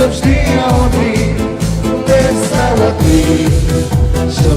завжди я один, де стала ти, що